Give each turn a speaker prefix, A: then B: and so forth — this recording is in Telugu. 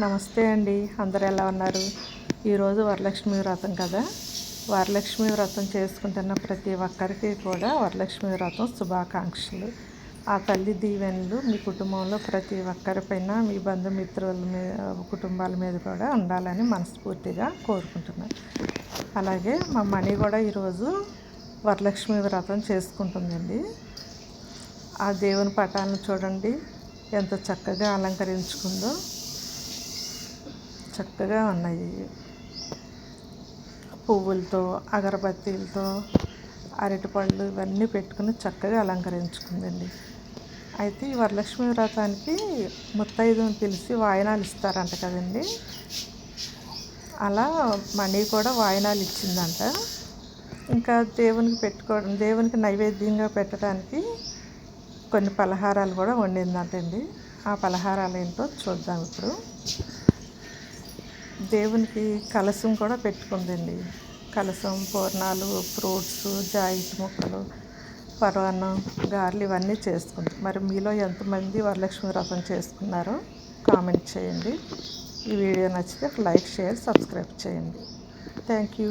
A: నమస్తే అండి. అందరు ఎలా ఉన్నారు? ఈరోజు వరలక్ష్మి వ్రతం కదా? వరలక్ష్మి వ్రతం చేసుకుంటున్న ప్రతి ఒక్కరికి కూడా వరలక్ష్మి వ్రతం శుభాకాంక్షలు. ఆ తల్లి దీవెనలు మీ కుటుంబంలో ప్రతి ఒక్కరిపైన మీ బంధుమిత్రుల మీద కుటుంబాల మీద కూడా ఉండాలని మనస్ఫూర్తిగా కోరుకుంటున్నాను అలాగే మా మణి కూడా ఈరోజు వరలక్ష్మి వ్రతం చేసుకుంటుందండి. ఆ దేవుని పటాలను చూడండి. ఎంత చక్కగా అలంకరించుకుందో. చక్కగా ఉన్నాయి. పువ్వులతో అగరబత్తీలతో అరటిపళ్ళు ఇవన్నీ పెట్టుకుని చక్కగా అలంకరించుకుందండి. అయితే ఈ వరలక్ష్మి వ్రతానికి ముత్తైదుని పిలిచి వాయినాలు ఇస్తారంట కదండి. అలా మణి కూడా వాయినాలు ఇచ్చిందంట. ఇంకా దేవునికి పెట్టుకోవడం దేవునికి నైవేద్యంగా పెట్టడానికి కొన్ని పలహారాలు కూడా వండిందంటండి. ఆ పలహారాలు ఏంటో చూద్దాం ఇప్పుడు. దేవునికి కలసం కూడా పెట్టుకుందండి. కలసం పూర్ణాలు ఫ్రూట్స్ జాయింట్ ముక్కలు పరవాన్నం గారెలు ఇవన్నీ చేసుకుంది మరి మీలో ఎంతమంది వరలక్ష్మి వ్రతం చేసుకున్నారో కామెంట్ చేయండి. ఈ వీడియో నచ్చితే లైక్ షేర్ సబ్స్క్రైబ్ చేయండి. Thank you.